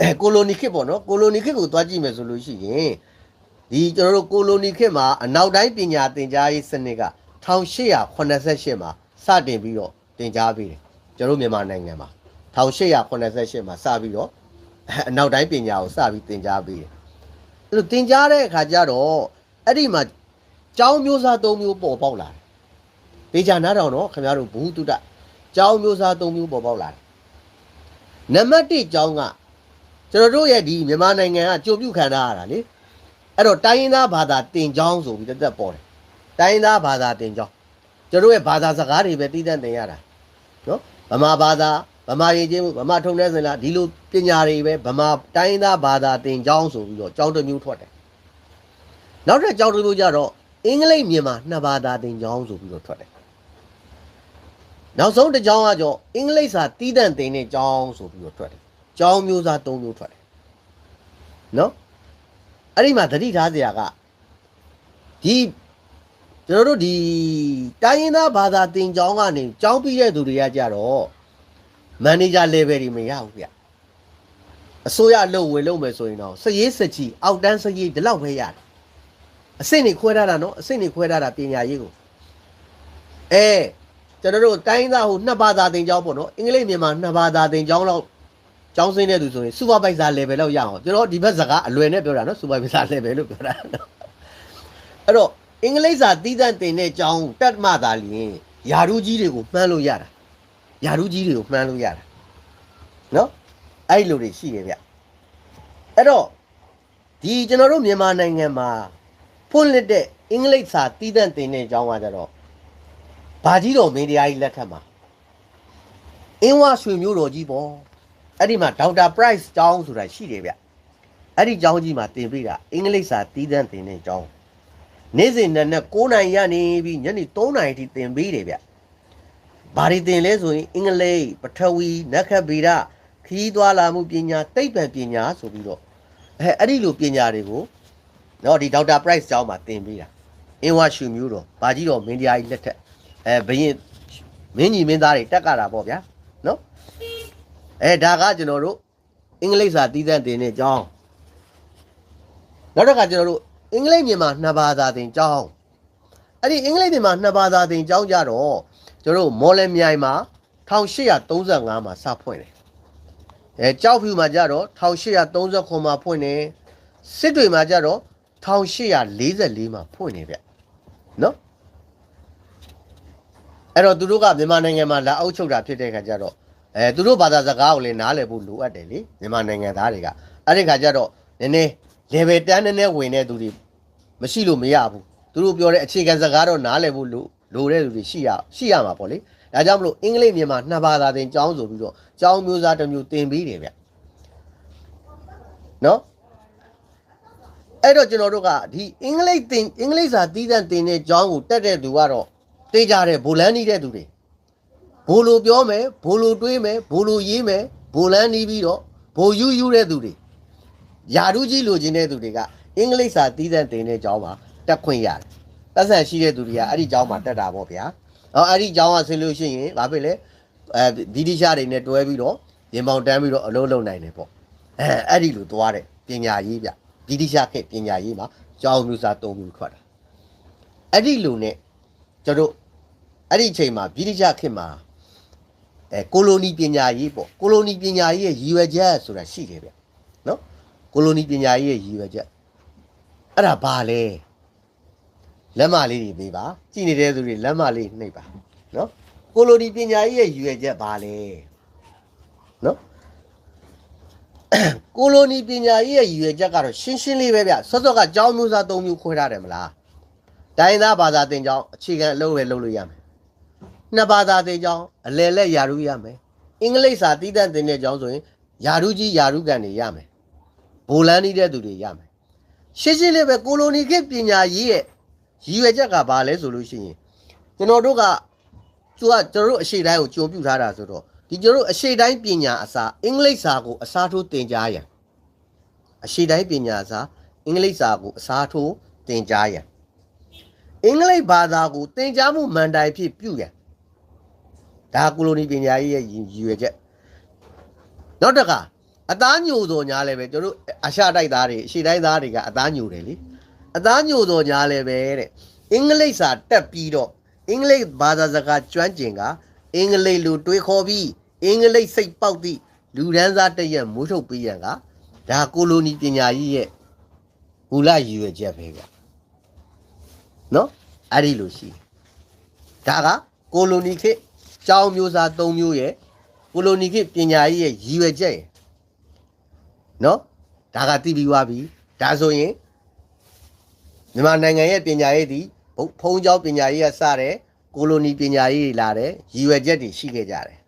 အဲကိုလိုနီခေတ်ပေါ့နော်ကိုလိုနီခေတ်ကိုသွားကြည့်မယ်ဆိုလို့ရှိရင်ဒီကျွန်တော်တို့ကိုလိုနီခေတ်မှာအနောက်တိုင်းပညာသင်ကြားရေးစနစ်က1888မှာစတင်ပြီးတော့သင်ကြားပေးတယ်ကျွန်တော်တို့မြန်မာနိုင်ငံမှာ1888မှာစပြီးတော့အနောက်တိုင်းပညာကိုစပြီးသင်ကြားပေးတယ်အဲ့လိုသင်ကြားတဲ့အခါကျတော့အဲ့ဒီမှာကျောင်းမျိုးစား၃မျိုးပေါ်ပေါက်လာတယ်ဒေချာနားတော်နော်ခင်ဗျားတို့ဘူးတုတ္တကျောင်းမျိုးစား၃မျိုးပေါ်ပေါက်လာတယ်နံပါတ်1ကျောင်းက ကျွန်တော်တို့ရဲ့ဒီမြန်မာနိုင်ငံကကြုံပြုခံထားရတာလေအဲ့တော့တိုင်းရင်းသားဘာသာတင်ကြောင်းဆိုပြီးတက်တက်ပေါ်တယ်တိုင်းရင်းသားဘာသာတင်ကြောင်းကျွန်တော်တို့ရဲ့ဘာသာစကားတွေပဲတည်တတ်တင်ရတာနော်ဗမာဘာသာဗမာရေးချင်းဗမာထုံတဲ့စင်လားဒီလိုပညာတွေပဲဗမာတိုင်းရင်းသားဘာသာတင်ကြောင်းဆိုပြီးတော့ကျောင်းတစ်မျိုးထွက်တယ်နောက်တစ်ကျောင်းတစ်မျိုးကျတော့အင်္ဂလိပ်မြန်မာနှစ်ဘာသာတင်ကြောင်းဆိုပြီးတော့ထွက်တယ်နောက်ဆုံးတစ်ကျောင်းကကြောအင်္ဂလိပ်စာတည်တတ်တင်တဲ့ကျောင်းဆိုပြီးတော့ထွက်တယ် ကျောင်းမျိုးစား၃မျိုးထွက်တယ်နော်အဲ့ဒီမှာသတိထားစရာကဒီကျွန်တော်တို့ဒီတိုင်းရင်းသားဘာသာတင်ကျောင်းကနေကျောင်းပြီးတဲ့သူတွေကကြတော့မန်နေဂျာ level တွေမရဘူးဗျအစိုးရလုပ်ဝယ်လုပ်မယ်ဆိုရင်တော့စရေးစချီအောက်တန်းစရေးဒီလောက်ပဲရတယ်အဆင့်နေခွဲထားတာနော်အဆင့်နေခွဲထားတာပညာရေးကိုအဲကျွန်တော်တို့တိုင်းရင်းသားဟိုနှစ်ဘာသာတင်ကျောင်းပေါ့နော်အင်္ဂလိပ်မြန်မာနှစ်ဘာသာတင်ကျောင်းလောက် ကျောင်းစင်းတဲ့သူဆိုရင် supervisor level လောက်ရအောင်ကျွန်တော်ဒီဘက်စကားအလွယ်နဲ့ပြောတာနော် supervisor level လို့ပြောတာနော်အဲ့တော့အင်္ဂလိပ်စာသီးသန့်တင်တဲ့ကျောင်းတက်မှသာလျင်ယာရုကြီးတွေကိုမှန်းလို့ရတာယာရုကြီးတွေကိုမှန်းလို့ရတာနော်အဲ့ဒီလိုတွေရှိတယ်ဗျအဲ့တော့ဒီကျွန်တော်တို့မြန်မာနိုင်ငံမှာဖွင့်လက်တဲ့အင်္ဂလိပ်စာသီးသန့်တင်တဲ့ကျောင်းကကြတော့ဘာကြီးတော်မင်းတရားကြီးလက်ထက်မှာအင်းဝရွှေမျိုးတော်ကြီးပေါ့ အဲ့ဒီမှာဒေါက်တာ price ကျောင်းဆိုတာရှိတယ်ဗျအဲ့ဒီကျောင်းကြီးမှာတင်ပြတာအင်္ဂလိပ်စာတီးတန်းတင်တဲ့ကျောင်းနေ့စဉ်နဲ့နဲ့9နိုင်ရနေပြီးညနေ3နိုင်အထိတင်ပေးတယ်ဗျဘာတွေတင်လဲဆိုရင်အင်္ဂလိပ်ပထဝီနက္ခဗေဒခီးသွားလာမှုပညာသိပ္ပံပညာဆိုပြီးတော့အဲအဲ့ဒီလိုပညာတွေကိုနော်ဒီဒေါက်တာ price ကျောင်းမှာတင်ပေးတာအင်းဝရှူမျိုးတော်ဘာကြီးတော်မင်းတရားကြီးလက်ထက်အဲဘရင်မင်းကြီးမင်းသားတွေတက်ကြတာပေါ့ဗျာနော် အဲဒါကကျွန်တော်တို့အင်္ဂလိပ်စာတည်တံ့တင်တဲ့ကျောင်းနောက်တစ်ခါကျွန်တော်တို့အင်္ဂလိပ်မြန်မာနှစ်ဘာသာသင်ကျောင်းအဲ့ဒီအင်္ဂလိပ်မြန်မာနှစ်ဘာသာသင်ကျောင်းကြတော့ကျွန်တော်တို့မော်လမြိုင်မှာ1835မှာစဖွင့်တယ်အဲကြောက်ဖြူမှာကြတော့1839မှာဖွင့်တယ်စစ်တွေမှာကြတော့1844မှာဖွင့်နေဗျနော်အဲ့တော့သူတို့ကမြန်မာနိုင်ငံမှာလာအုပ်ချုပ်တာဖြစ်တဲ့ခါကျတော့ အဲသူတို့ဘာသာစကားကိုလည်းနားလည်ဖို့လိုအပ်တယ်လေမြန်မာနိုင်ငံသားတွေကအဲ့ဒီခါကျတော့နည်းနည်း level တန်းနည်းနည်းဝင်တဲ့သူတွေမရှိလို့မရဘူးသူတို့ပြောတဲ့အခြေခံစကားတော့နားလည်ဖို့လိုလိုတဲ့သူတွေရှိရရှိရမှာပေါ့လေဒါကြောင့်မလို့အင်္ဂလိပ်မြန်မာနှစ်ဘာသာသင်ကျောင်းဆိုပြီးတော့ကျောင်းမျိုးစားတစ်မျိုးသင်ပေးတယ်ဗျနော်အဲ့တော့ကျွန်တော်တို့ကဒီအင်္ဂလိပ်သင်အင်္ဂလိပ်စာသီးသန့်သင်တဲ့ကျောင်းကိုတက်တဲ့သူကတော့တေးကြတဲ့ဗိုလ်လန်းနေတဲ့သူတွေ ဘိုလ်လိုပြောမယ်ဘိုလ်လိုတွေးမယ်ဘိုလ်လိုရေးမယ်ဘိုလ်လန်းနီးပြီးတော့ဘိုလ်ယူယူတဲ့သူတွေယာရုကြီးလိုချင်တဲ့သူတွေကအင်္ဂလိပ်စာတီးတဲ့တင်တဲ့ကျောင်းမှာတက်ခွင့်ရတယ်။တက်ဆန်ရှိတဲ့သူတွေကအဲ့ဒီကျောင်းမှာတက်တာပေါ့ဗျာ။ဟောအဲ့ဒီကျောင်းကဆင်းလို့ရှိရင်ဘာဖြစ်လဲအဲဗီဒီရှာတွေနဲ့တွဲပြီးတော့ရင်ပေါင်တန်းပြီးတော့အလုံးလုံးနိုင်တယ်ပေါ့။အဲအဲ့ဒီလိုသွားတဲ့ပညာရေးဗျ။ဗီဒီရှာခေတ်ပညာရေးမှာကျောင်းမျိုးစား၃မျိုးထွက်တာ။အဲ့ဒီလိုနဲ့ကျွန်တော်တို့အဲ့ဒီအချိန်မှာဗီဒီရှာခေတ်မှာ အဲကိုလိုနီပညာရေးပေါ့ကိုလိုနီပညာရေးရဲ့ရည်ရွယ်ချက်ဆိုတာရှိတယ်ဗျနော်ကိုလိုနီပညာရေးရဲ့ရည်ရွယ်ချက်အဲ့ဒါဘာလဲလက်မလေးတွေပေးပါကြည်နေတဲ့သူတွေလက်မလေးနှိပ်ပါနော်ကိုလိုနီပညာရေးရဲ့ရည်ရွယ်ချက်ဘာလဲနော်ကိုလိုနီပညာရေးရဲ့ရည်ရွယ်ချက်ကတော့ရှင်းရှင်းလေးပဲဗျစောစောကကျောင်းမျိုးစား၃မျိုးခွဲထားတယ်မလားတိုင်းသားဘာသာသင်ကျောင်းအခြေခံအလုပ်ပဲလုပ်လို့ရမယ် နှစ်ဘာသာသင်ကျောင်းအလယ်လက်ယာရုရမယ်အင်္ဂလိပ်စာတည်တံ့သင်တဲ့ကျောင်းဆိုရင်ယာရုကြီးယာရုကန်တွေရမယ်ဘိုလန်နေတဲ့သူတွေရမယ်ရှင်းရှင်းလေးပဲကိုလိုနီခေတ်ပညာရေးရဲ့ရည်ရွယ်ချက်ကဘာလဲဆိုလို့ရှိရင်ကျွန်တော်တို့ကသူကကျွန်တော်တို့အရှိတိုင်းကိုကြုံပြထားတာဆိုတော့ဒီကျွန်တော်တို့အရှိတိုင်းပညာအစားအင်္ဂလိပ်စာကိုအစားထိုးသင်ကြားရန်အရှိတိုင်းပညာအစားအင်္ဂလိပ်စာကိုအစားထိုးသင်ကြားရန်အင်္ဂလိပ်ဘာသာကိုသင်ကြားမှုမန်တိုင်ဖြစ်ပြုရန် ဒါကိုလိုနီပညာရေးရဲ့ရည်ရွယ်ချက်နောက်တစ်ခါအသားညိုတော်ညာလည်းပဲကျွန်တော်တို့အရှာတိုက်သားတွေအရှိတိုင်းသားတွေကအသားညိုတယ်လေအသားညိုတော်ညာလည်းပဲတဲ့အင်္ဂလိပ်စာတက်ပြီးတော့အင်္ဂလိပ်ဘာသာစကားကျွမ်းကျင်ကအင်္ဂလိပ်လိုတွေးခေါ်ပြီးအင်္ဂလိပ်စိတ်ပေါက်သည့်လူဒန်းစားတစ်ရက်မိုးထုတ်ပြီးရန်ကဒါကိုလိုနီပညာကြီးရဲ့မူလရည်ရွယ်ချက်ပဲဗျနော်အဲ့ဒီလိုရှိတယ်ဒါကကိုလိုနီခေတ် ကျောင်းမျိုးစား၃မျိုးရဲ့ကိုလိုနီခေတ်ပညာကြီးရဲ့ရည်ရွယ်ချက်ရဲ့နော်ဒါကသိပြီးသွားပြီဒါဆိုရင်မြန်မာနိုင်ငံရဲ့ပညာရေးသည်ဘုဖုံးကျောင်းပညာရေးကစတဲ့ကိုလိုနီပညာရေးတွေလာတဲ့ရည်ရွယ်ချက်တွေရှိခဲ့ကြတယ်